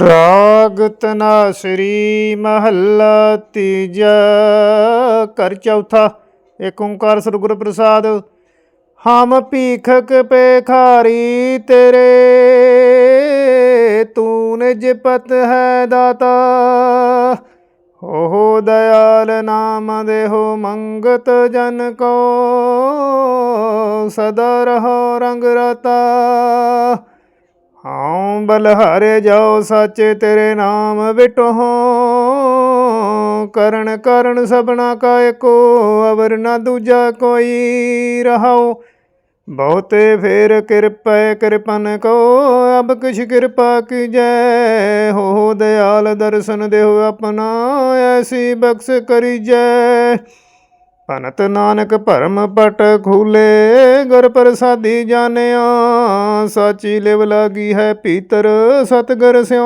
ਰਾਗ ਤਨਾਸਰੀ ਮਹੱਲਾ ਤੀਜਾ। ਕਰ ਚੌਥਾ ਏਕ ਓੰਕਾਰ ਸਤਿਗੁਰ ਪ੍ਰਸਾਦ। ਹਮ ਭੀਖਕ ਪੇਖਾਰੀ ਤੇਰੇ, ਤੂੰ ਨਿਜ ਪਤ ਹੈ ਦਾਤਾ। ਹੋ ਦਇਆਲ ਨਾਮ ਦੇਹੋ ਮੰਗਤ ਜਨ ਕੋ, ਸਦਾ ਰਹੋ ਰੰਗ ਰਤਾ। ਹਉ ਬਲਹਾਰੇ ਜਾਓ ਸਾਚੇ ਤੇਰੇ ਨਾਮ ਵਿਟੋ ਕਰਨ ਕਰਨ ਸਭਨਾ ਕਾ ਏਕੋ ਅਵਰ ਨਾ ਦੂਜਾ ਕੋਈ ਰਹਾਓ। ਬਹੁਤੇ ਫੇਰ ਕਿਰਪੈ ਕਿਰਪਨ ਕੋ, ਅਬ ਕਿਛ ਕਿਰਪਾ ਕੀਜੈ। ਹੋ ਦਿਆਲ ਦਰਸ਼ਨ ਦੇਹੁ ਆਪਣਾ, ਐਸੀ ਬਖਸ਼ ਕਰੀਜੈ। ਭਨਤ ਨਾਨਕ ਭਰਮ ਪਟ ਖੂਲੇ, ਗੁਰ ਪ੍ਰਸਾਦੀ ਜਾਣਿਆ, ਸਾਚੀ ਲਿਵ ਲਾਗੀ ਹੈ ਪੀਤਰ, ਸਤਗੁਰ ਸਿਉ